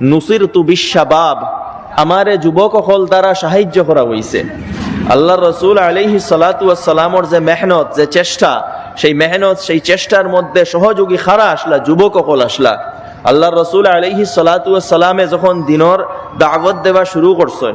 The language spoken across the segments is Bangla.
নুসির তু বিশ্বাবাব আমারে যুবক হল দ্বারা সাহায্য করা হয়েছে আল্লাহ রসুল আলিহি সালাতামর যে মেহনত, যে চেষ্টা, সেই মেহনত, সেই চেষ্টার মধ্যে সহযোগী খারা আসলা, যুবক হল আসলা। আল্লাহ রসুল আলিহি সালাতামে যখন দিনর দাগত দেওয়া শুরু করছেন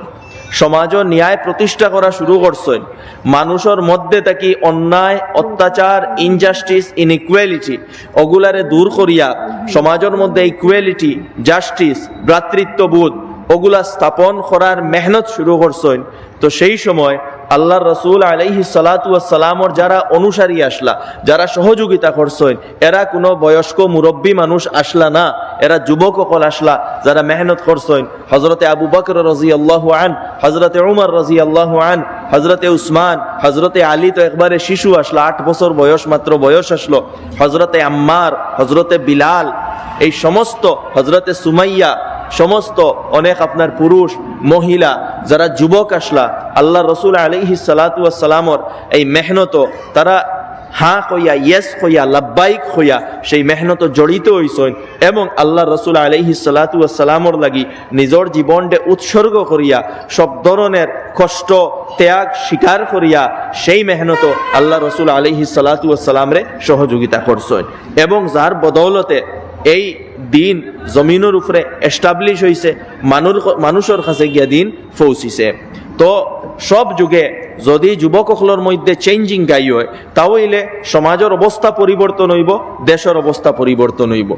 সমাজ ন্যায় প্রতিষ্ঠা করা শুরু করছেন মানুষের মধ্যে থাকি অন্যায়, অত্যাচার ইনজাস্টিস ইনইকুয়ালিটি ওগুলারে দূর করিয়া সমাজের মধ্যে ইকুয়ালিটি জাস্টিস ভ্রাতৃত্ববোধ ওগুলা স্থাপন করার মেহনত শুরু করছেন তো সেই সময় আল্লাহ রসুল আলাইহি সালাতামর যারা অনুসারী আসলা, যারা সহযোগিতা করছেন, এরা কোনো বয়স্ক মুরব্বী মানুষ আসলা না। এরা যুবক অকল আসলা, যারা মেহনত করছেন। হজরতে আবু বকর রাজি আল্লাহ আন হজরতে উমর রাজি আল্লাহ আন হজরতে উসমান হজরতে আলী তো একবারে শিশু আসলো, আট বছর বয়স মাত্র বয়স আসলো। হজরতে আম্মার হজরতে বিলাল, এই সমস্ত হজরতে সুমাইয়া সমস্ত অনেক আপনার পুরুষ, মহিলা, যারা যুবক আসলা, আল্লাহ রসুল আলিহি সালাতামর এই মেহনত, তারা হা কইয়া ইয়েস কইয়া, লাব্বাইক হইয়া সেই মেহনত জড়িত হইসইন এবং আল্লাহ রসুল আলহি সালাতামর লাগি নিজর জীবনটে উৎসর্গ করিয়া, সব ধরনের কষ্ট, ত্যাগ স্বীকার করিয়া সেই মেহনত আল্লাহ রসুল আলহি সালাতামরে সহযোগিতা করছেন এবং যার বদৌলতে এই দিন জমিনের উপরে এস্টাবলিশ হয়েছে মানুষ মানুষের কাছে গিয়া দিন পৌঁছিছে তো সব যুগে যদি যুবকসকলের মধ্যে চেঞ্জিং গাই হয়, তাহলে সমাজের অবস্থা পরিবর্তন হইব দেশের অবস্থা পরিবর্তন হইব।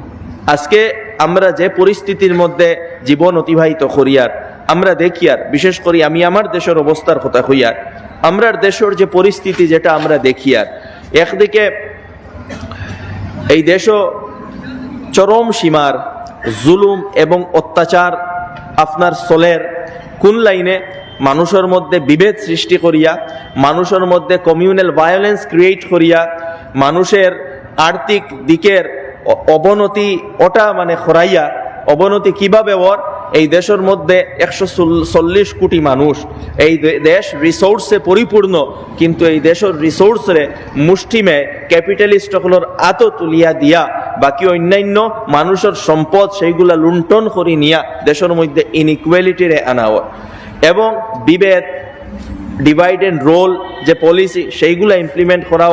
আজকে আমরা যে পরিস্থিতির মধ্যে জীবন অতিবাহিত করিয়ার আমরা দেখি আর, বিশেষ করে আমি আমার দেশের অবস্থার কথা হইয়ার আমরার দেশের যে পরিস্থিতি যেটা আমরা দেখি আর, একদিকে এই দেশও চরম সীমার, জুলুম এবং অত্যাচার আপনার সোলের কোন লাইনে মানুষের মধ্যে বিভেদ সৃষ্টি করিয়া, মানুষের মধ্যে কমিউনাল ভায়োলেন্স ক্রিয়েট করিয়া, মানুষের আর্থিক দিকের অবনতি ওটা মানে খরাইয়া, অবনতি কীভাবে ওর এই দেশের মধ্যে একশো চল্লিশ কোটি মানুষ। এই দেশ রিসোর্সে পরিপূর্ণ, কিন্তু এই দেশের রিসোর্সরে মুষ্টিমে ক্যাপিটালিস্ট সকলের আত তুলিয়া দিয়া, বাকি অন্যান্য মানুষের সম্পদ সেইগুলা লুণ্ঠন করি নিয়া দেশের মধ্যে ইনইকুয়ালিটিরে আনা হয়। এবং বিভেদ ডিভাইড এন্ড রোল যে পলিসি সেইগুলা ইমপ্লিমেন্ট করা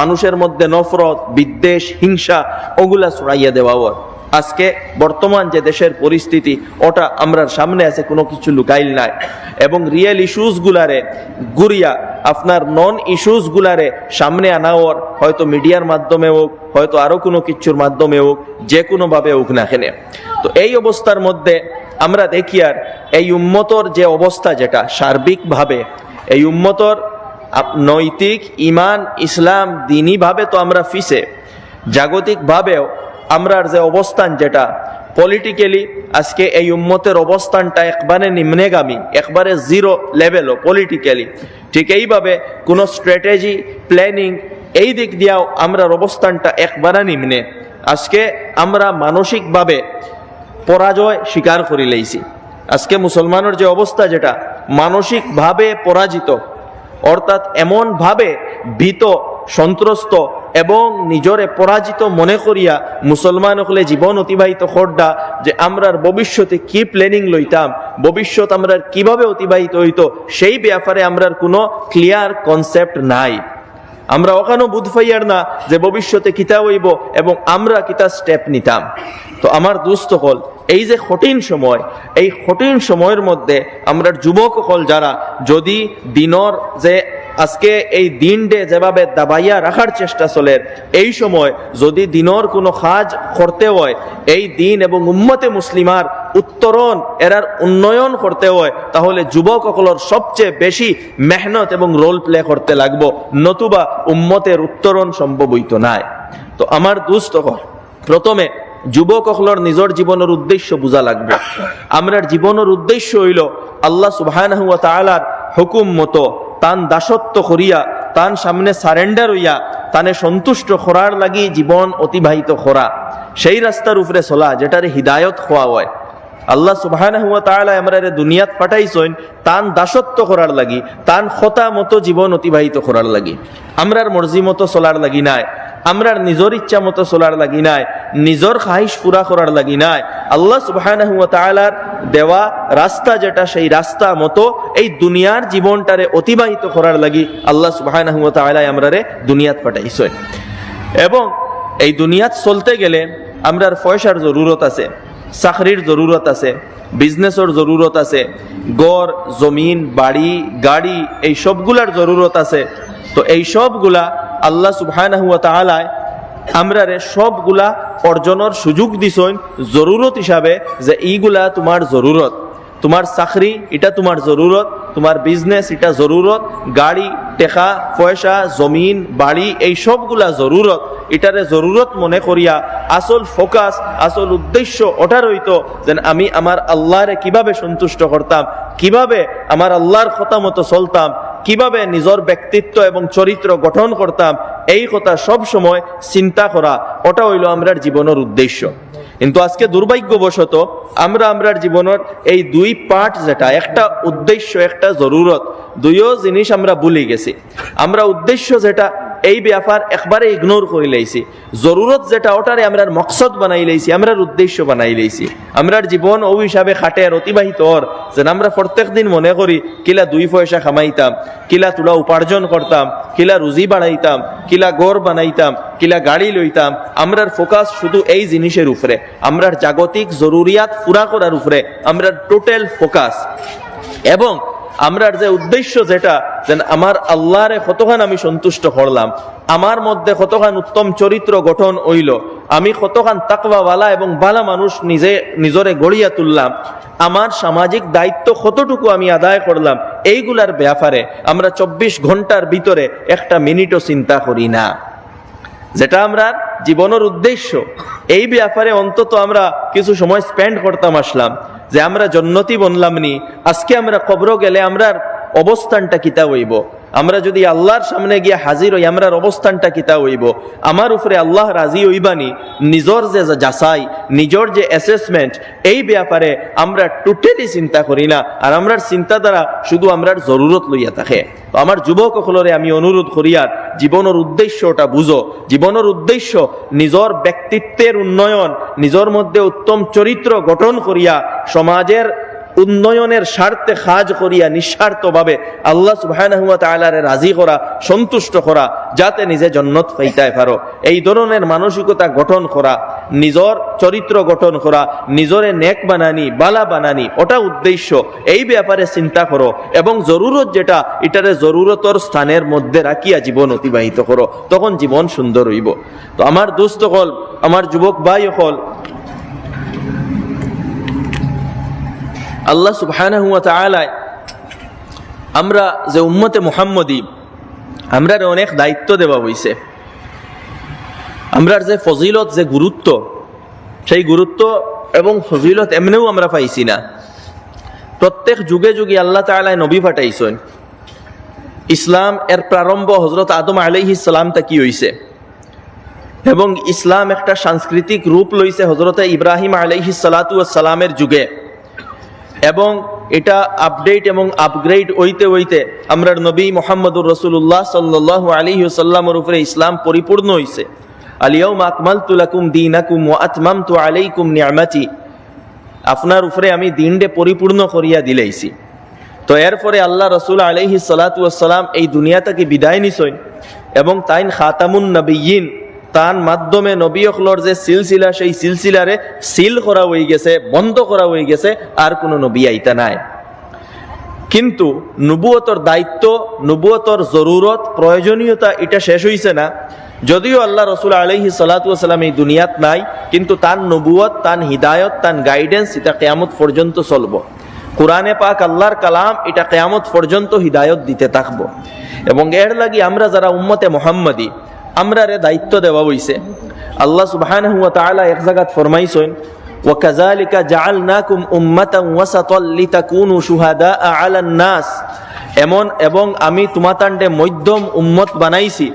মানুষের মধ্যে নফরত, বিদ্বেষ, হিংসা, ওগুলা ছড়াইয়া দেওয়া ওর আজকে বর্তমান যে দেশের পরিস্থিতি, ওটা আমরার সামনে আছে, কোনো কিছু লুকাইল নাই। এবং রিয়েল ইস্যুসগুলারে গুরিয়া আপনার নন ইস্যুসগুলারে সামনে আনা ওর হয়তো মিডিয়ার মাধ্যমে হোক, হয়তো আরও কোনো কিছুর মাধ্যমে হোক, যে কোনোভাবে হোক না কেনে। তো এই অবস্থার মধ্যে আমরা দেখি আর, এই উম্মতর যে অবস্থা যেটা, সার্বিকভাবে, এই উম্মতর নৈতিক, ইমান, ইসলাম দিনীভাবে তো আমরা ফিসে। জাগতিকভাবেও আমরার যে অবস্থান যেটা পলিটিক্যালি আজকে এই উম্মতের অবস্থানটা একবারে নিম্নেগামী, একবারে জিরো লেভেলও পলিটিক্যালি ঠিক এইভাবে কোনো স্ট্র্যাটেজি প্ল্যানিং এই দিক দিয়াও আমরার অবস্থানটা একবারে নিম্নে। আজকে আমরা মানসিকভাবে পরাজয় স্বীকার করি লইছি। আজকে মুসলমানের যে অবস্থা যেটা, মানসিকভাবে পরাজিত, অর্থাৎ এমনভাবে ভীত, সন্ত্রস্ত এবং নিজরে পরাজিত মনে করিয়া মুসলমান হলে জীবন অতিবাহিত করডা যে আমরার ভবিষ্যতে কি প্ল্যানিং লইতাম, ভবিষ্যৎ আমরার কীভাবে অতিবাহিত হইতো, সেই ব্যাপারে আমরার কোনো ক্লিয়ার কনসেপ্ট নাই। আমরা ওখানেও বুধ ফাইয়ার না যে ভবিষ্যতে কিতা হইব এবং আমরা কিতা স্টেপ নিতাম। তো আমার দুস্থ হল, এই যে কঠিন সময়, এই কঠিন সময়ের মধ্যে আমরা যুবক হল যারা, যদি দিনর যে আজকে এই দিনটে যেভাবে দাবাইয়া রাখার চেষ্টা চলে, এই সময় যদি দিনর কোনো কাজ করতে হয়, এই দিন এবং উম্মতে মুসলিমার উত্তরণ, এরার উন্নয়ন করতে হয়, তাহলে যুবক সকলের সবচেয়ে বেশি মেহনত এবং রোল প্লে করতে লাগবো। নতুবা উম্মতের উত্তরণ সম্ভব হইতো নাই। তো আমার দুস্থ প্রথমে যুবক সকলের নিজের জীবনের উদ্দেশ্য বোঝা লাগবে। আমরার জীবনের উদ্দেশ্য হইল আল্লাহ তাআলার হুকুম মতো তান দাসত্ব করিয়া, তান সামনে সারেন্ডার হইয়া, তানে সন্তুষ্ট করার লাগি জীবন অতিবাহিত করা সেই রাস্তার উপরে চলা, যেটারে হৃদায়ত হওয়া হয়। আল্লাহ সুবাহ আমরারে দুনিয়াত পাঠাইছেন, তান দাসত্ব করার লাগি, তান খতা মতো জীবন অতিবাহিত করার লাগি। আমরার মর্জি মতো চলার লাগি নাই। আমরার নিজের ইচ্ছা মতো চলার লাগি নাই, নিজের খাহিস পুরা করার লাগি নাই। আল্লাহ তাআলার দেওয়া রাস্তা যেটা, সেই রাস্তা মতো এই দুনিয়ার জীবনটারে অতিবাহিত করার লাগি আল্লাহ সুবহানাহু ওয়া তাআলা আমরারে দুনিয়াত পাঠাইছে। এবং এই দুনিয়াত চলতে গেলে আমরার পয়সার জরুরত আছে, চাকরির জরুরত আছে বিজনেসের জরুরত আছে গড় জমিন, বাড়ি, গাড়ি, এই সবগুলার জরুরত আছে। তো এই সবগুলা আল্লাহ সুবহানাহু ওয়া তাআলা আমরারে সবগুলা অর্জনের সুযোগ দিছইন জরুরত হিসাবে যে এইগুলা তোমার জরুরত। তোমার চাকরি, এটা তোমার জরুরত, তোমার বিজনেস এটা জরুরত, গাড়ি, টেকা, পয়সা, জমিন, বাড়ি, এই সবগুলা জরুরত। এটারে জরুরত মনে করিয়া আসল ফোকাস আসল উদ্দেশ্য ওটা রইতো যেন আমি আমার আল্লাহরে কীভাবে সন্তুষ্ট করতাম, কীভাবে আমার আল্লাহর কথা মতো চলতাম কীভাবে নিজের ব্যক্তিত্ব এবং চরিত্র গঠন করতাম, এই কথা সব সময় চিন্তা করা, ওটা হইল আমরার জীবনের উদ্দেশ্য। কিন্তু আজকে দুর্ভাগ্যবশত, আমরা আমরার জীবনের এই দুই পার্ট যেটা, একটা উদ্দেশ্য, একটা জরুরত, দুইও জিনিস আমরা ভুলে গেছি। আমরা উদ্দেশ্য যেটা এই ব্যাপার একবারে ইগনোর করে লাইছি। জরুরত যেটা, ওটারে আমরা মকসদ বানাই লাইছি, আমরার উদ্দেশ্য বানাই লাইছি। আমরার জীবন ও হিসাবে খাটে আর অতিবাহিত হর যেন আমরা প্রত্যেক দিন মনে করি, কিলা দুই পয়সা খামাইতাম, কিলা তুলা উপার্জন করতাম, কিলা রুজি বানাইতাম, কিলা গড় বানাইতাম, কিলা গাড়ি লইতাম, আমরার ফোকাস শুধু এই জিনিসের উপরে। আমরার জাগতিক জরুরিয়াত পুরা করার উপরে, আমরার টোটাল ফোকাস এবং আমরার যে উদ্দেশ্য যেটা যেন আমার আল্লাহরে কতখান আমি সন্তুষ্ট করলাম, আমার মধ্যে কতখান উত্তম চরিত্র গঠন হইল, আমি কতখান তাকওয়াওয়ালা এবং বালা মানুষ নিজে, নিজরে গড়িয়া তুললাম, আমার সামাজিক দায়িত্ব কতটুকু আমি আদায় করলাম, এইগুলার ব্যাপারে আমরা চব্বিশ ঘণ্টার ভিতরে একটা মিনিটও চিন্তা করি না। যেটা আমরা জীবনের উদ্দেশ্য, এই ব্যাপারে অন্তত আমরা কিছু সময় স্পেন্ড করতাম আসলাম। যে আমরা জন্নতি বনলামনি আজকে আমরা কবর গেলে আমরার অবস্থানটা কিতা হইব? আমরা যদি আল্লাহর সামনে গিয়ে হাজির হই, আমরার অবস্থানটা কিতা হইব? আমার উপরে আল্লাহ রাজি হইবানি, নিজর যে যাচাই, নিজর যে অ্যাসেসমেন্ট এই ব্যাপারে আমরা টোটালি চিন্তা করি না। আর আমরার চিন্তা দ্বারা শুধু আমরার জরুরত লইয়া থাকে। তো আমার যুবক সকলরে আমি অনুরোধ করিয়ার জীবনের উদ্দেশ্যটা বুঝো। জীবনের উদ্দেশ্য নিজর ব্যক্তিত্বের উন্নয়ন, নিজর মধ্যে উত্তম চরিত্র গঠন করিয়া সমাজের উন্নয়নের স্বার্থে কাজ করিয়া নিঃস্বার্থভাবে আল্লাহ সুবহানাহু ওয়া তাআলারে রাজি করা, সন্তুষ্ট করা, যাতে নিজে জন্নত পাইতায় পারো। এই ধরনের মানসিকতা গঠন করা, নিজর চরিত্র গঠন করা, নিজরে নেক বানানি, বালা বানানি, ওটা উদ্দেশ্য, এই ব্যাপারে চিন্তা করো এবং জরুরত যেটা, এটারে জরুরতর স্থানের মধ্যে রাখিয়া জীবন অতিবাহিত করো, তখন জীবন সুন্দর হইব। তো আমার দোস্ত হল আমার যুবক ভাই হল আল্লাহ সুবহানাহু ওয়া তাআলা আমরা যে উম্মতে মুহাম্মদী, আমরা অনেক দায়িত্ব দেওয়া হইছে। আমরার যে ফজিলত, যে গুরুত্ব, সেই গুরুত্ব এবং ফজিলত এমনিও আমরা পাইছি না। প্রত্যেক যুগে যুগে আল্লাহ তাআলা নবী পাঠাইছেন। ইসলাম এর প্রারম্ভ হজরত আদম আলাইহিস সালাম তা কি হইছে? এবং ইসলাম একটা সাংস্কৃতিক রূপ লইছে হজরত ইব্রাহিম আলাইহিস সালাতু সালামের যুগে। এবং এটা আপডেট এবং আপগ্রেড হইতে হইতে আমরা নবী মোহাম্মদুর রসুল্লাহ সাল্লাহ আলী সাল্লামর উপরে ইসলাম পরিপূর্ণ হইছে। আলিয়াউম আকমাল তুলাকুম দিন আকুম ও আতমাম তু আলাইকুম নিয়ামাতি আপনার উপরে আমি দিনডে পরিপূর্ণ করিয়া দিলাইছি। তো এর এরপরে আল্লাহ রসুল আলহি সালাতাম এই দুনিয়া থেকে বিদায় নিছইন এবং তাইন খাতামুন নবীন তার মাধ্যমে নবী অখলর যে সিলসিলা, সেই সিলসিলারে সিল করা হয়ে গেছে, বন্ধ করা হয়ে গেছে, আর কোনো নবী আইতা নাই। কিন্তু নবুয়তর দায়িত্ব, নবুয়তর জরুরত, প্রয়োজনীয়তা এটা শেষ হইছে না। যদিও আল্লাহ রসুল আলহি সালাতাম এই দুনিয়াত নাই, কিন্তু তার নবুয়ত, তার হিদায়ত, তার গাইডেন্স এটা কেয়ামত পর্যন্ত চলব। কোরআনে পাক আল্লাহর কালাম এটা কেয়ামত পর্যন্ত হিদায়ত দিতে থাকব। এবং এর লাগি আমরা যারা উম্মতে মোহাম্মদী আমরা রে দায়িত্ব দেওয়া হইছে আল্লাহ সুবহানাহু ওয়া তাআলা এক জায়গাত ফরমাইছেন وكذلك جعلناكم أمة وسطا لتكونوا شهداء على الناس এমন এবং আমি তোমাতান্ডে মধ্যম উম্মত বানাইছি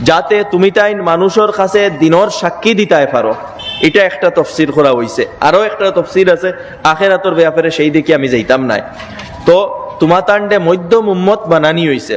যাতে তুমি তাই মানুষের কাছে দিনর সাক্ষী দিতাই পারো এটা একটা তফসির করা হইছে আরো একটা তফসির আছে আখেরাতর ব্যাপারে সেই দিকে আমি যাইতাম নাই তো তোমাতান্ডে মধ্যম উম্মত বানানি হইছে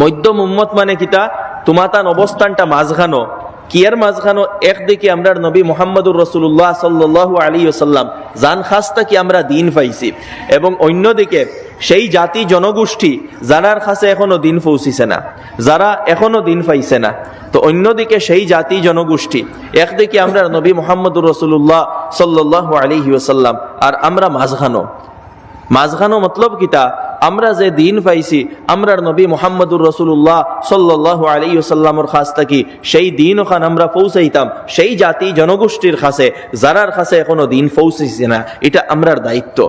মধ্যম উম্মত মানে কিতা তোমাতান অবস্থানটা মাঝখানো। কি কিয়ার মাঝখানো? একদিকে আমরা নবী মোহাম্মদুর রসুল্লাহ সাল্লু আলী ওসাল্লাম জান খাস্তা কি আমরা দিন পাইছি। এবং অন্যদিকে সেই জাতি জনগোষ্ঠী যারার কাছে এখনও দিন পৌঁছিছে না। যারা এখনও দিন পাইছে না। তো অন্যদিকে সেই জাতি জনগোষ্ঠী। একদিকে আমরা নবী মোহাম্মদুর রসুল্লাহ সাল্লাহ আলী ওসাল্লাম আর আমরা মাঝখানো। মাঝখানো মতলব কিতা আমরা যে দিন পাইছি, আমরার নবী মোহাম্মদুর রসুল্লাহ সাল্লাহ আলী সাল্লামর খাস থাকি সেই দিন ওখান আমরা পৌঁছাইতাম, সেই জাতি জনগোষ্ঠীর কাছে যারার কাছে এখনও দিন পৌঁছেছে না, এটা আমরার দায়িত্ব।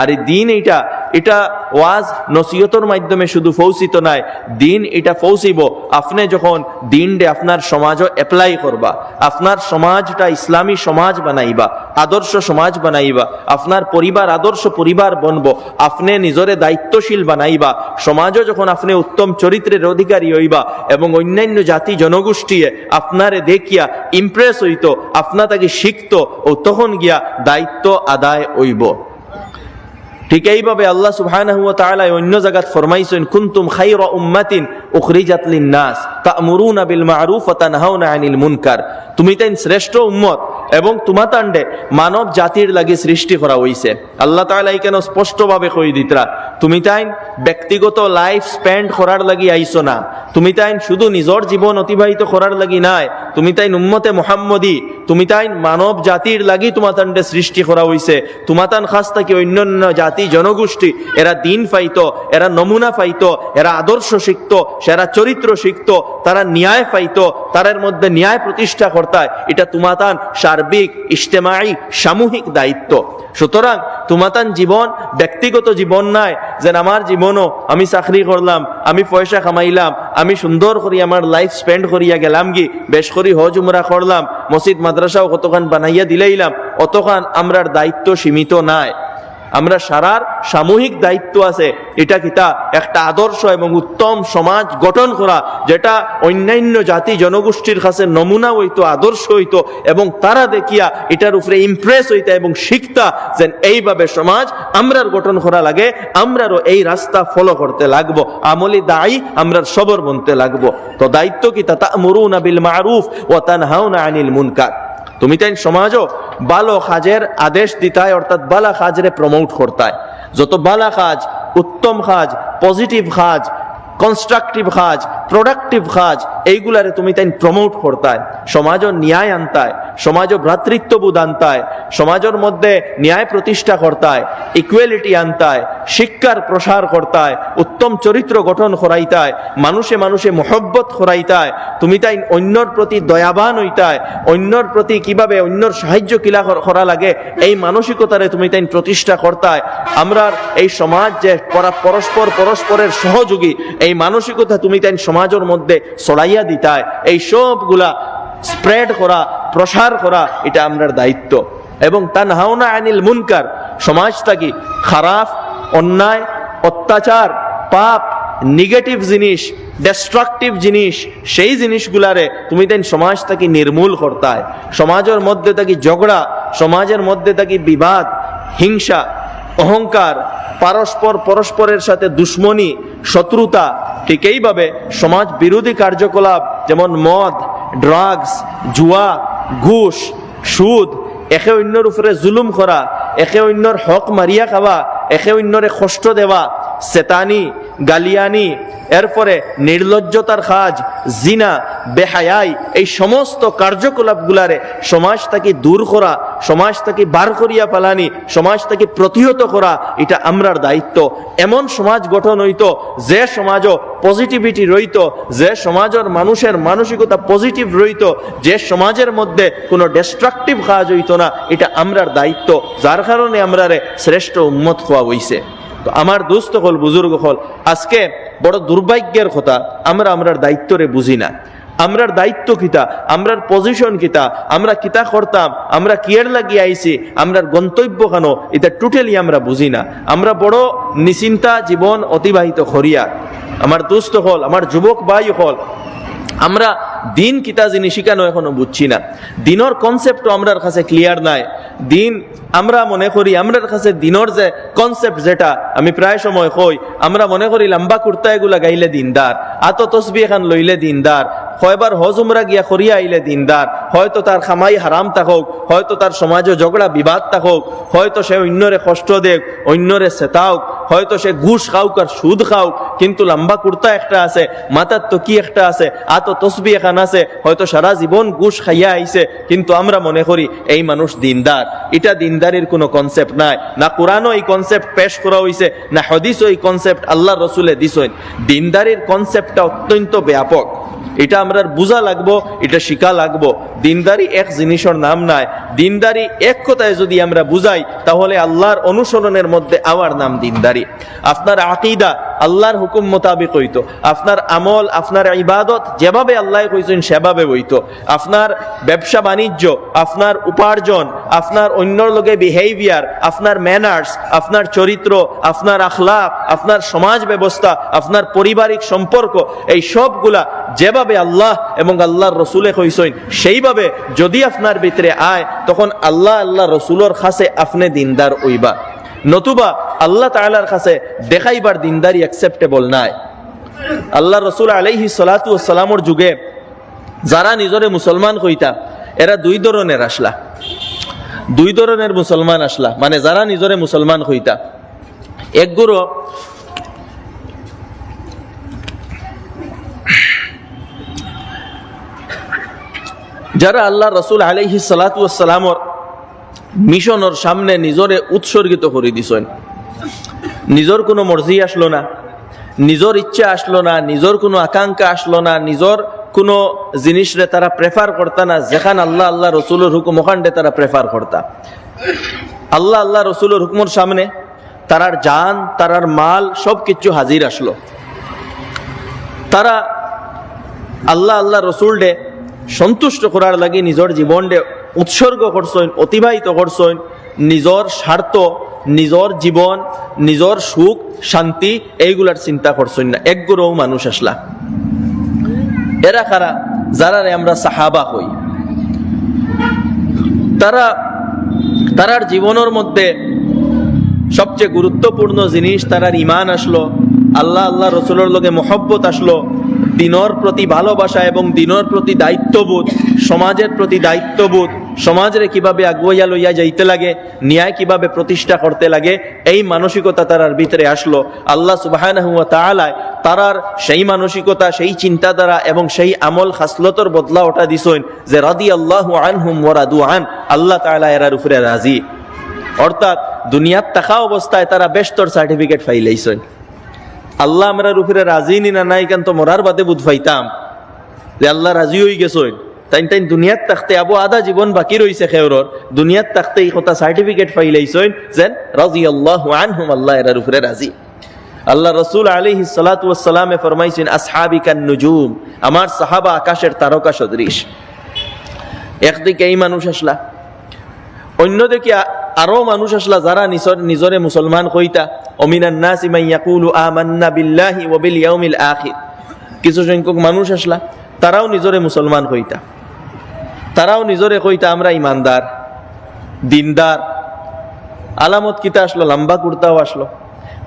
আর এই দিন এটা এটা ওয়াজ নসিহতর মাধ্যমে শুধু পৌঁছিত নয় দিন এটা পৌঁছিব, আপনি যখন দিনডে আপনার সমাজও অ্যাপ্লাই করবা, আপনার সমাজটা ইসলামী সমাজ বানাইবা আদর্শ সমাজ বানাইবা, আপনার পরিবার, আদর্শ পরিবার বনব, আপনি নিজরে দায়িত্বশীল বানাইবা, সমাজও যখন আপনি উত্তম চরিত্রের অধিকারী হইবা এবং অন্যান্য জাতি জনগোষ্ঠী আপনারে দেখিয়া ইমপ্রেস হইত, আপনা তাকে শিখত ও তখন গিয়া দায়িত্ব আদায় হইব। ঠিক এইভাবে আল্লাহ তাআলা অন্য জায়গাত ফরমাইছেন, কুনতুম খাই উম্মাতিন উখরিজাত লিন-নাস, তা'মুরুনা বিল মা'রুফ ওয়া তানহাউনা আনিল মুনকার। তুমি তাই শ্রেষ্ঠ উম্মত এবং তোমাতান্ডে মানব জাতির লাগি সৃষ্টি করা হইছে। আল্লাহ তাআলা কেন স্পষ্টভাবে কই দিতরা? তুমি তাই ব্যক্তিগত লাইফ স্পেন্ড করার লাগি আইছো না। তুমি তাই শুধু নিজর জীবন অতিবাহিত করার লাগি নাই। তুমি তাই উম্মতে মুহাম্মদি। তুমি তাই মানব জাতির লাগি তোমাতান্ডে সৃষ্টি করা হইছে। তোমাতান খাস থাকি অন্যান্য জাতি জনগোষ্ঠী, এরা দিন পাইতো এরা নমুনা পাইতো এরা আদর্শ শিখত সেরা চরিত্র শিখত, তারা ন্যায় পাইত, তাদের মধ্যে ন্যায় প্রতিষ্ঠা করতায়, এটা তুমাতান সার্বিক, ইজতেমাই, সামূহিক দায়িত্ব। সুতরাং তুমাতান জীবন ব্যক্তিগত জীবন নাই যে আমার জীবনও আমি চাকরি করলাম, আমি পয়সা কামাইলাম, আমি সুন্দর করি আমার লাইফ স্পেন্ড করিয়া গেলাম কি, বেশ করি হজ উমরা করলাম, মসজিদ মাদ্রাসাও কতখান বানাইয়া দিলেইলাম, অতখান আমরার দায়িত্ব সীমিত নাই। আমরা সারার সামূহিক দায়িত্ব আছে। এটা কিতা একটা আদর্শ এবং উত্তম সমাজ গঠন করা, যেটা অন্যান্য জাতি জনগোষ্ঠীর কাছে নমুনা হইতো, আদর্শ হইতো এবং তারা দেখিয়া এটার উপরে ইমপ্রেস হইতা এবং শিখতা যেন এইভাবে সমাজ আমরার গঠন করা লাগে, আমরারও এই রাস্তা ফলো করতে লাগবো। আমলি দায়ী, আমরার সবর বনতে লাগবো। তো দায়িত্ব কি তা মরুনা বিল মারুফ ও তানহাউনা আনিল মুনকার? তুমি তাই সমাজও ভালো কাজের আদেশ দিতায় অর্থাৎ বালা কাজরে প্রমোট করতায় যত বালা কাজ উত্তম কাজ পজিটিভ কাজ কনস্ট্রাকটিভ কাজ প্রোডাক্টিভ কাজ এইগুলারে তুমি তাই প্রমোট করতায় সমাজও ন্যায় আনতায় সমাজও ভ্রাতৃত্ববোধ আনতায়, সমাজের মধ্যে ন্যায় প্রতিষ্ঠা করতায় ইকুয়ালিটি আনতায়, শিক্ষার প্রসার করতায়, উত্তম চরিত্র গঠন করাইতায়, মানুষে মানুষে মহব্বত করাইতায়, তুমি তাই অন্যর প্রতি দয়াবান হইতায়, অন্যর প্রতি কীভাবে অন্যর সাহায্য কিলা করা লাগে, এই মানসিকতারে তুমি তাই প্রতিষ্ঠা করতায়। আমরা এই সমাজ যে পরা- পরস্পর পরস্পরের সহযোগী, এই মানসিকতা তুমি তাই সমাজের মধ্যে ছড়াইয়া দিতায় এই সবগুলা স্প্রেড করা, প্রসার করা, এটা আমরার দায়িত্ব। এবং তানহাওনা আনিল মুনকার সমাজটাকে খারাপ, অন্যায়, অত্যাচার, পাপ নেগেটিভ জিনিস ডিস্ট্রাকটিভ জিনিস, সেই জিনিসগুলারে তুমি দেন সমাজ থেকে নির্মূল করতায় সমাজের মধ্যে থাকি ঝগড়া, সমাজের মধ্যে থাকি বিবাদ, হিংসা, অহংকার, পারস্পর পরস্পরের সাথে দুশ্মনী শত্রুতা, ঠিক এইভাবে সমাজ বিরোধী কার্যকলাপ যেমন মদ ড্রাগস জুয়া, ঘুষ, সুদ, একে অন্যর উপরে জুলুম করা, একে অন্যর হক মারিয়া খাওয়া, একে অন্যরে কষ্ট দেওয়া সেতানি গালিয়ানি, এরপরে নির্লজ্জতার কাজ জিনা, বেহায়াই, এই সমস্ত কার্যকলাপগুলারে সমাজ তাকে দূর করা, সমাজ তাকে বার করিয়া পালানি সমাজ তাকে প্রতিহত করা, এটা আমরার দায়িত্ব। এমন সমাজ গঠন হইত, যে সমাজও পজিটিভিটি রইত, যে সমাজের মানুষের মানসিকতা পজিটিভ রইত, যে সমাজের মধ্যে কোনো ডিস্ট্রাকটিভ কাজ হইত না, এটা আমরার দায়িত্ব। যার কারণে আমরারে শ্রেষ্ঠ উন্মত হওয়া হইছে। তো আমার দোস্ত হল, বুজুর্গ হল। আজকে বড় দুর্ভাগ্যের কথা, আমরা আমরার দায়িত্বরে বুঝি না। আমরার দায়িত্ব কিতা, আমরার পজিশন কিতা, আমরা কিতা করতাম, আমরা কিয়ের লাগিয়ে আইছি, আমরার গন্তব্য কেন, এটা টোটালি আমরা বুঝি না। আমরা বড় নিশ্চিন্তা জীবন অতিবাহিত করিয়া, আমার দোস্ত হল, আমার যুবক ভাই হল, আমরা দিন কিতা জিনিস শিখানো এখনও বুঝছি না। দিনর কনসেপ্টও আমরার কাছে ক্লিয়ার নাই। দিন আমরা মনে করি, আমরার কাছে দিনর যে কনসেপ্ট যেটা, আমি প্রায় সময় কই, আমরা মনে করি লম্বা কুর্তা এগুলা গাইলে দিনদার, আত তসবি এখন লইলে দিনদার, কয়বার হজ উমরা গিয়া করিয়া আইলে দিনদার, হয়তো তার খামাই হারাম থাকুক হয়তো তার সমাজে ঝগড়া বিবাদ থাকুক হয়তো সে অন্যরে কষ্ট দেখ অন্যরে সেতাওক, হয়তো সে ঘুষ খাওক আর সুদ খাওক কিন্তু লম্বা কুর্তা একটা আছে মাথার তো কি একটা আছে, আতো তসবি এখান আছে, হয়তো সারা জীবন ঘুষ খাইয়া আইছে, কিন্তু আমরা মনে করি এই মানুষ দিনদার। এটা দিনদারির কোনো কনসেপ্ট নাই। না কোরআনও এই কনসেপ্ট পেশ করা হয়েছে না হদিসও এই কনসেপ্ট আল্লাহ রসুলে দিছেন। দিনদারির কনসেপ্টটা অত্যন্ত ব্যাপক। এটা আমরা বুঝা লাগবো, এটা শিখা লাগবো। দিনদারি এক জিনিসের নাম নাই। দিনদারি এক কথায় যদি আমরা বুঝাই, তাহলে আল্লাহর অনুসরণের মধ্যে আমার নাম দিনদারি। আপনার আকিদা আল্লাহর হুকুম মোতাবেক হইতো। আপনার আমল, আপনার ইবাদত যেভাবে আল্লাহ কইছেন সেভাবে হইতো। আপনার ব্যবসা বাণিজ্য, আপনার উপার্জন, আপনার অন্যর লগে বিহেভিয়ার আপনার ম্যানার্স আপনার চরিত্র, আপনার আখলাক, আপনার সমাজ ব্যবস্থা, আপনার পারিবারিক সম্পর্ক, এই সবগুলা যেভাবে আল্লাহ এবং আল্লাহর রসুলে কইসইন সেইভাবে যদি আপনার ভিতরে আয়, তখন আল্লাহ আল্লাহ রসুলোর কাছে আপনি দিনদার ওইবা নতুবা আল্লাহ তাআলার কাছে দেখাইবার দিনদারি অ্যাকসেপ্টেবল নাই। আল্লাহ রসুল আলাইহি সালাতু সালামর যুগে যারা নিজরে মুসলমান কইতা এরা দুই ধরনের আসলা। দুই ধরনের মুসলমান আসলা মানে যারা নিজরে মুসলমান হইতা। এক যারা আল্লাহ রসুল আলহি সালাতামর মিশনের সামনে নিজরে উৎসর্গিত করে দিছেন। নিজর কোনো মর্জি আসলো না, নিজর ইচ্ছা আসলো না, নিজর কোনো আকাঙ্ক্ষা আসলো না, নিজর কোনো জিনিসরে তারা প্রেফার করতা না, যেখান আল্লাহ আল্লাহ রসুলের হুকুম ওখানটে তারা প্রেফার করতা। আল্লাহ আল্লাহ রসুলের হুকুমের সামনে তারার জান, তারার মাল সব কিছু হাজির আসলো। তারা আল্লাহ আল্লাহ রসুল ডে সন্তুষ্ট করার লাগি নিজের জীবন ডে উৎসর্গ করছেন, অতিবাহিত করছেন। নিজর স্বার্থ, নিজর জীবন, নিজর সুখ, শান্তি, এইগুলার চিন্তা করছেন না। একগুরও মানুষ আসলা। এরা কারা? যারা আমরা সাহাবা হই তারা, তারার জীবনের মধ্যে সবচেয়ে গুরুত্বপূর্ণ জিনিস তারার ইমান আসলো। আল্লাহ আল্লাহ রসুলের লগে মহব্বত আসলো। দিনর প্রতি ভালোবাসা এবং দিনর প্রতি দায়িত্ববোধ, সমাজের প্রতি দায়িত্ববোধ, সমাজের কীভাবে আগুয়াইয়া লইয়া যাইতে লাগে, ন্যায় কীভাবে প্রতিষ্ঠা করতে লাগে, এই মানসিকতা তারার ভিতরে আসলো। আল্লাহ সুবাহ তারার সেই মানসিকতা, সেই চিন্তাধারা এবং সেই আমল খাসলতর বদলা ওটা দিছইন যে রাদি আল্লাহ আন আনহুম ওরাদু আন, আল্লাহ তাআলা এরার উপরে রাজি। অর্থাৎ দুনিয়ার থাকা অবস্থায় তারা বেস্তর সার্টিফিকেট ফাইলাইছেন আল্লাহ আমরার উপরে রাজি নি না নাই কেন তো মরার বাদে বুধ পাইতাম যে আল্লাহ রাজি হয়ে গেছেন তাই তাই দুনিয়ার তাকতে আবু আধা জীবন বাকি রয়েছে খেয়রর দুনিয়ার তাকতে এই কথা সার্টিফিকেট ফাইলাইছেন যেন রাজি আল্লাহ আনহুম আল্লাহ এরার উপরে রাজি। আল্লাহ রসুল আলী সালাতামে ফরমাইছেন আসহাবিকান নুজুম আমার সাহাবা আকাশের তারকা সদৃশ। একদিকে এই মানুষ আসলা। অন্যদিকে আরও মানুষ আসলা যারা নিজর নিজরে মুসলমান কইতা, অমিনান নাস ইয়াকুলু আমান্না বিল্লাহি ওয়া বিল ইয়াউমিল আখির। কিছু সংখ্যক মানুষ আসলা, তারাও নিজরে মুসলমান কইতা। তারাও নিজরে কইতা, আমরা ইমানদার, দিনদার। আলামত কিতা আসলো? লম্বা কুর্তাও আসলো,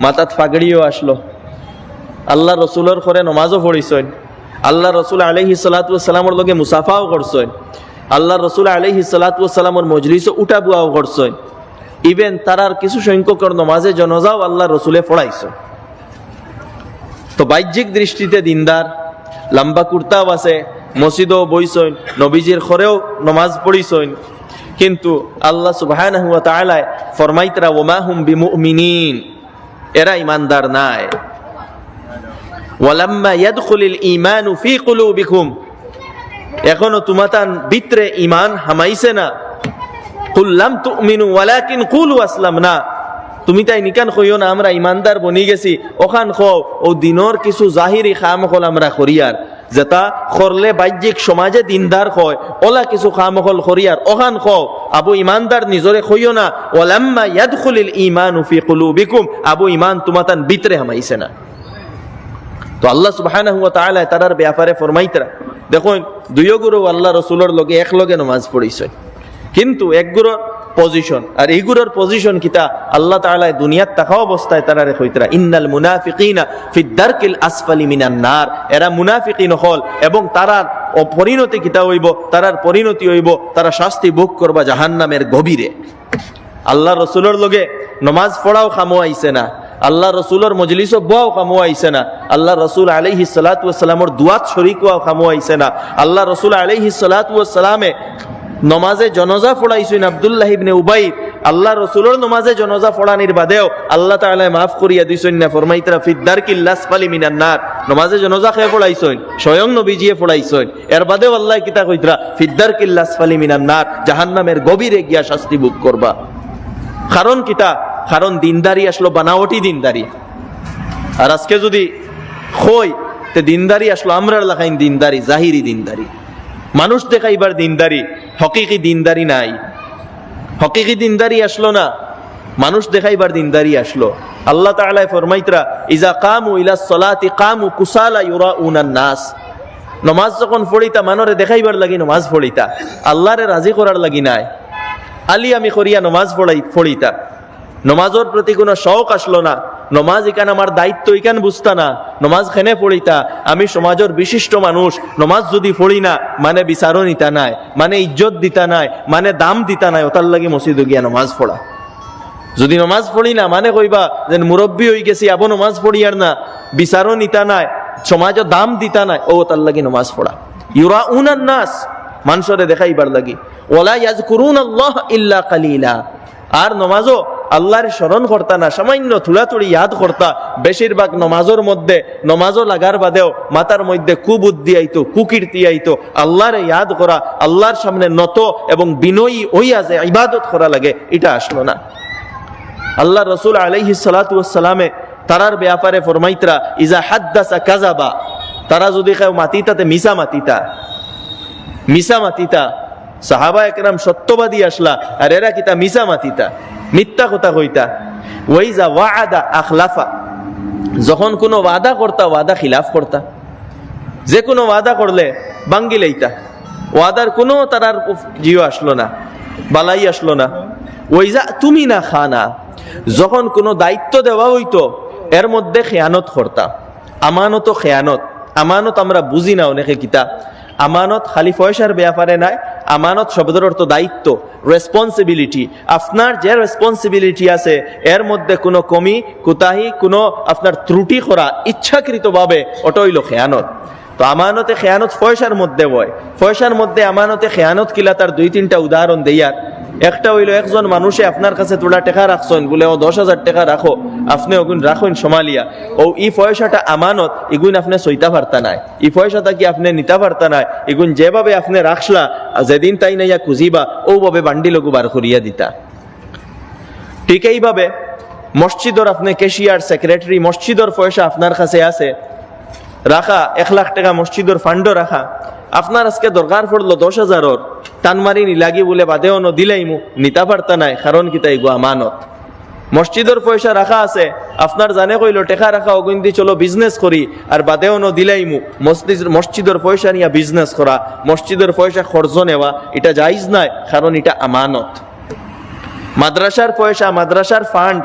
মাথাত ফাগড়িও আসলো। আল্লাহ রসুলের ঘরে নমাজও পড়িছেন। আল্লাহ রসুল আলহি সালাতামর লগে মুসাফাও করছেন। আল্লাহ রসুল আলহি সালাতামর মজলিসও উঠা বুয়াও করছেন ইভেন তারার কিছু সংখ্যকর নমাজে জনজাও আল্লাহ রসুলে পড়াইছ। তো বাহ্যিক দৃষ্টিতে দিনদার, লম্বা কুর্তাও আছে, মসজিদও বইছেন, নবীজির ঘরেও নমাজ পড়িছেন। কিন্তু আল্লাহ সুবাহ ফরমাইতরা, ওমা হুম বিমুমিনিন এরা ইমানদার নাই। ওয়ালাম্মা ইয়াদখুলিল ঈমানু ফি কুলুবিকুম এখনও তোমাতান ভিতরে ঈমান হামাইছে না। কুল্লাম তুমিনু ওয়ালাকিন কুলু আসলাম না তুমি তাই নিকান কইও না, আমরা ইমানদার বনি গেছি। ওখান খো ও দিনর কিছু জাহিরি খাম হল আমরা করিয়ার যেটা করলে বাহ্যিক সমাজে দিনদার হয় ওলা কিছু খাম হল করিয়ার ওখান খো আবু ইমানদার নিজরে কইও না, ওলাম্মা ইয়াদখুলিল ঈমানু ফি কুলুবিকুম। আবু ইমান তোমাতান ভিতরে হামাইছে না। তো আল্লাহ সুবহানাহু ওয়া তাআলা তারার ব্যাপারে ফরমাইতরা, দেখুন, দুইও গুরু আল্লাহ রসুলের লগে এক লগে নমাজ পড়িছে। কিন্তু এক গুরু পজিশন আর এইগুলোর পজিশন কিতা? আল্লাহ তাআলা দুনিয়ার থাকা অবস্থায় তারা রে কইতরা, ইন্নাল মুনাফিকিনা ফি দারকিল আসফালি মিনান নার। এরা মুনাফিকিন হল এবং তারার পরিণতি কিতা হইব? তারার পরিণতি হইব, তারা শাস্তি ভোগ করবা জাহান্নামের গভীরে। আল্লাহ রসুলের লগে নমাজ পড়াও খামো আইছে না। আল্লাহ রসুলের মজলিস বোয়াও খামো আইছে না। আল্লাহ রসুল আলহি সালাতামর দুয়াত শরিকুয়াও খামো আইছে না। আল্লাহ রসুল আলহি সালাতামে নমাজে জনজা ফোড়াইছেন আবদুল্লাহ ইবনে উবাই। আল্লাহ রসুলের নমাজে জনজা ফোড়ানির বাদেও আল্লাহ তাআলা মাফ করিয়া দিছেন না। ফরমাইতরা ফিদ্দার কিল্লাস ফালি মিনান নার। নমাজে জনজা খেয়ে ফোড়াইছেন, স্বয়ং নবীজিয়ে ফোড়াইছেন। এর বাদেও আল্লাহ কিতা কইতরা? ফিদ্দার কিল্লাস ফালি মিনান নার, জাহান্নামের গভীরে গিয়া শাস্তি ভোগ করবা। কারণ কিতা কারণ দিনদারি আসলো বানাওটি দিনদারি। আর আজকে যদি হই, তে দিনদারি আসলো আমরার লাগাইন দিনদারি, জাহিরি দিনদারি। মানুষ দেখাইবার দিনদারি, হকিকি দিনদারি নাই। হকিকি দিনদারি আসলো না, মানুষ দেখাইবার দিনদারি আসলো। আল্লাহ তাআলা ফরমাইতরা, ইজা কামু ইলা সলাতি কামু কুসালা ইউরাউনান নাস। নমাজ যখন পড়িতা, মানরে দেখাইবার লাগি নমাজ পড়িতা। আল্লাহরে রাজি করার লাগি নাই। আলি আমি করিয়া নমাজ পড়াই, পড়িতা। নমাজের প্রতি কোনো শখ আসলো না। নমাজ ইকান আমার দায়িত্ব ইকান বুঝতা না। নমাজ খেনে পড়িতা? আমি সমাজের বিশিষ্ট মানুষ। নমাজ যদি পড়ি না মানে বিচারও নিতা নাই মানে ইজ্জত দিতা নাই মানে দাম দিতা নাই ওটার লাগি মসজিদে গিয়া নমাজ পড়া। যদি নমাজ পড়ি না মানে কইবা যে মুরব্বী হয়ে গেছি, আবো নমাজ পড়ি আর না। বিচারও নিতা নাই সমাজও দাম দিতা নাই, ও তার লাগি নমাজ পড়া। ইউরা উনার নাস, মানুষরে দেখাইবার লাগি। ওলা ইয়াজকুরুন আল্লাহ ইল্লা কালিলা। আর নমাজও আল্লাহর স্মরণ করতা না, সামান্য থুড়াথুড়ি ইয়াদ করতা। বেশিরভাগ নমাজের মধ্যে, নমাজও লাগার বাদেও মাতার মধ্যে কুবুদ্ধি আইতো কুকীর্তি আইতো। আল্লাহর ইয়াদ করা, আল্লাহর সামনে নত এবং বিনয়ী হইয়া যে ইবাদত করা লাগে, এটা আসলো না। আল্লাহ রসুল আলাইহি সালামে তারার ব্যাপারে ফরমাইতরা, ইজা হাদ্দাসা কাজাবা তারা যদি কেউ মাতিতাতে মিসা মাতিতা। মিসা মাতিতা। সাহাবা একরাম সত্যবাদী আসলা, আর এরা কিতা মিসা মাতিতা? মিথ্যা কথা কইতা। ওইজা ওয়াদা আখলাফা। যখন কোনো ওয়াদা করতা, ওয়াদা খিলাফ করতা। যে কোনো ওয়াদা করলে বাঙ্গি লইতা। ওয়াদার কোনো তারার জিও আসলো না, বালাই আসলো না। ওইজা তুমি না খানা। যখন কোনো দায়িত্ব দেওয়া হইতো, এর মধ্যে খেয়ানত করতা। আমানত খেয়ানত। আমানত আমরা বুঝি না অনেকে কিতা। আমানত খালি পয়সার ব্যাপারে নাই আমানত শব্দের অর্থ দায়িত্ব রেসপন্সিবিলিটি আপনার যে রেসপন্সিবিলিটি আছে, এর মধ্যে কোনো কমি, কোতাহি, কোনো আপনার ত্রুটি করা ইচ্ছাকৃতভাবে অটইল খেয়ানত। তো আমানতে খেয়ানত ফয়সার মধ্যে বয়। ফয়সার মধ্যে আমানতে খেয়ানত কিলা তার দুই তিনটা উদাহরণ দেয়ার একটা হইল, একজন মানুষে আপনার কাছে তোলা টাকা রাখছেন, বলে, ও, দশ হাজার টাকা রাখো, আপনি ওগুন রাখুন সমালিয়া। ও, ই পয়সাটা আমানত, এগুন আপনি সইতা পারতা নাই। ই পয়সাটা কি আপনি নিতা পারতা নাই? এগুন যেভাবে আপনি রাখলা যেদিন তাই নাইয়া খুঁজিবা ওভাবে বান্ডি লগু বার করিয়া দিতা। ঠিক এইভাবে মসজিদর আপনি কেশিয়ার সেক্রেটারি মসজিদর পয়সা আপনার কাছে আছে, রাখা, এক লাখ টাকা মসজিদর ফান্ডও রাখা। আপনার আজকে দরকার পড়ল দশ হাজারর টানমারি নিলাগি বলে বাদেও ন দিলাইমু নিতা পারতা নাই, কারণ কি তাই গো আমানত মসজিদর পয়সা রাখা আছে আপনার জানে কইলো, টেকা রাখা অগুন্দি চলো বিজনেস করি আর বাদেও ন দিলাইমু মসজিদ মসজিদর পয়সা নিয়ে বিজনেস করা মসজিদের পয়সা খরচ নেওয়া, এটা জাইজ নাই কারণ এটা আমানত। মাদ্রাসার পয়সা মাদ্রাসার ফান্ড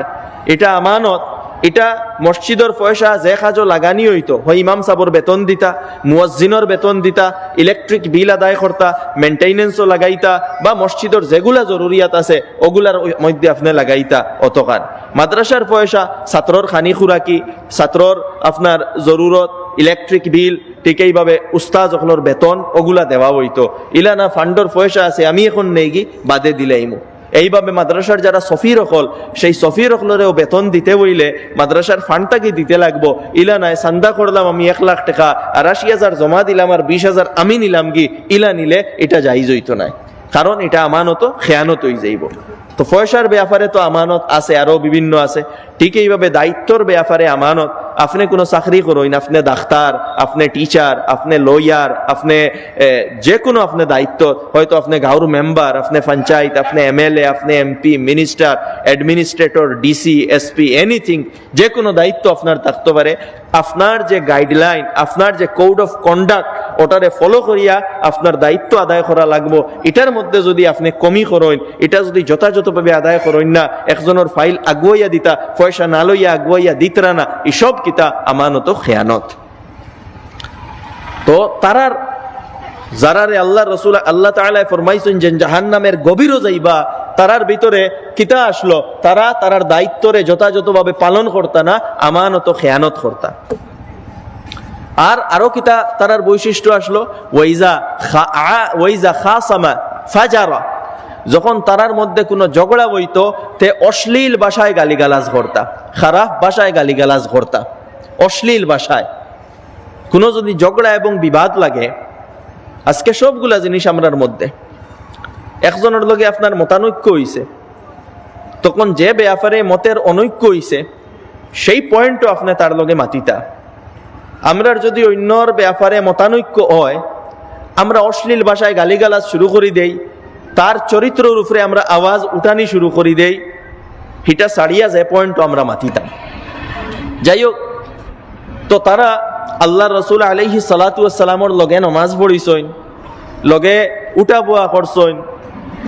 এটা আমানত এটা মসজিদর পয়সা যে কাজও লাগানি হইতো, হয় ইমাম সাবর বেতন দিতা মুয়াজ্জিনর বেতন দিতা ইলেকট্রিক বিল আদায় করতা মেনটেনেন্সও লাগাইতা, বা মসজিদর যেগুলা জরুরিয়াত আছে ওগুলার মধ্যে আপনি লাগাইতা অতকার মাদ্রাসার পয়সা ছাত্রর খানি খুরাকি ছাত্রর আপনার জরুরত ইলেকট্রিক বিল ঠিক এইভাবে সকলের বেতন ওগুলা দেওয়া হইতো। ইলানা ফান্ডর পয়সা আছে, আমি এখন নেই গি বাদে দিলাইমু এইভাবে মাদ্রাসার যারা সফির হল সেই সফির হলেও বেতন দিতে বইলে মাদ্রাসার ফান্ডটাকে দিতে লাগবো? ইলা নাই সান্দা করলাম আমি এক লাখ টাকা, আর আশি হাজার জমা দিলাম, আর বিশ হাজার আমি নিলাম কি? ইলা নিলে এটা যাই হইতো নাই। কারণ এটা আমানত, খেয়ানত হয়ে যাইব। তো পয়সার ব্যাপারে তো আমানত আছে, আরও বিভিন্ন আছে। ঠিক এইভাবে দায়িত্বর ব্যাপারে আমানত। আপনি কোনো চাকরি করইন আপনি ডাক্তার, আপনি টিচার আপনি লয়ার আপনি যে কোনো আপনি দায়িত্ব, হয়তো আপনি গাঁওর মেম্বার আপনি পঞ্চায়েত, আপনি এমএলএ আপনি MP minister administrator DC SP anything যে কোনো দায়িত্ব আপনার থাকতে পারে। আপনার যে গাইডলাইন আপনার যে কোড অফ কন্ডাক্ট ওটারে ফলো করিয়া আপনার দায়িত্ব আদায় করা লাগবো। এটার মধ্যে যদি আপনি কমি করেন, এটা যদি যথাযথভাবে আদায় করেন না, একজনের ফাইল আগুয়াইয়া দিতা, পয়সা না লইয়া আগুয়াইয়া দিতরা না, এসব কিতা আমানত খেয়ানত। তো তারার যারারে আল্লাহ রসুল আল্লাহ তাআলা ফরমাইছেন যে জাহান্নামের গভীরও যাইবা, তারার ভিতরে কিতা আসলো? তারা তারার দায়িত্বরে যথাযথভাবে পালন করতা না, আমানত খেয়ানত করতা। আর আরও কিতা তারার বৈশিষ্ট্য আসলো? ওয়াইজা ওয়াইজা খাসামা ফাজারা। যখন তারার মধ্যে কোনো ঝগড়া বইতো তে অশ্লীল ভাষায় গালিগালাজ করতা, খারাপ ভাষায় গালিগালাজ করতা। অশ্লীল ভাষায়। কোনো যদি ঝগড়া এবং বিবাদ লাগে, আজকে সবগুলা জিনিস আমরার মধ্যে। একজনের লগে আপনার মতানৈক্য হইছে, তখন যে ব্যাপারে মতের অনৈক্য হইছে, সেই পয়েন্টও আপনি তার লগে মাতিতা। আমরার যদি অন্যর ব্যাপারে মতানৈক্য হয়, আমরা অশ্লীল ভাষায় গালিগালাজ শুরু করে দেই, তার চরিত্রের উপরে আমরা আওয়াজ উঠানি শুরু করে দেই, হিটা সারিয়া যায় পয়েন্টও আমরা মাতিতাম। যাই হোক তো তারা আল্লাহ রসুল আলহি সালাতামর লগে নমাজ পড়িছইন লগে উঠা বোয়া করছইন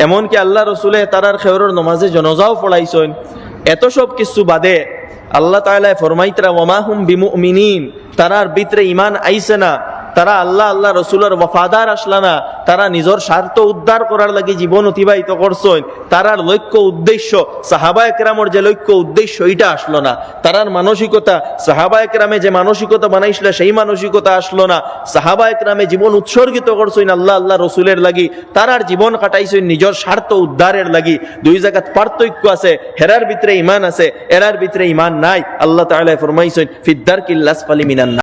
এমনকি আল্লাহ রসুলে তারার খেয়রের নমাজে জনজাও পড়াইছইন এত সব কিছু বাদে আল্লাহ তাআলা ফরমাইতরা বিমু বিমুমিনিন তারার বিত্রে ইমান আইসে না। তারা আল্লাহ আল্লাহ রসুলের ওয়াফাদার আসলা না। তারা নিজের স্বার্থ উদ্ধার করার লাগি জীবন অতিবাহিত করছেন। তারার লক্ষ্য উদ্দেশ্য সাহাবা একরামর যে লক্ষ্য উদ্দেশ্য এটা আসলো না। তারার মানসিকতা সাহাবা একরামে যে মানসিকতা বানাইছিল, সেই মানসিকতা আসলো না। সাহাবা একরামে জীবন উৎসর্গিত করছেন আল্লাহ আল্লাহ রসুলের লাগি। তারার জীবন কাটাইছেন নিজের স্বার্থ উদ্ধারের লাগি। দুই জায়গাত পার্থক্য আছে, হেরার ভিতরে ইমান আছে, এরার ভিতরে ইমান নাই। আল্লাহ তাআলা ফরমাইছেন ফিদ্দার কিল্লাস ফালি মিনান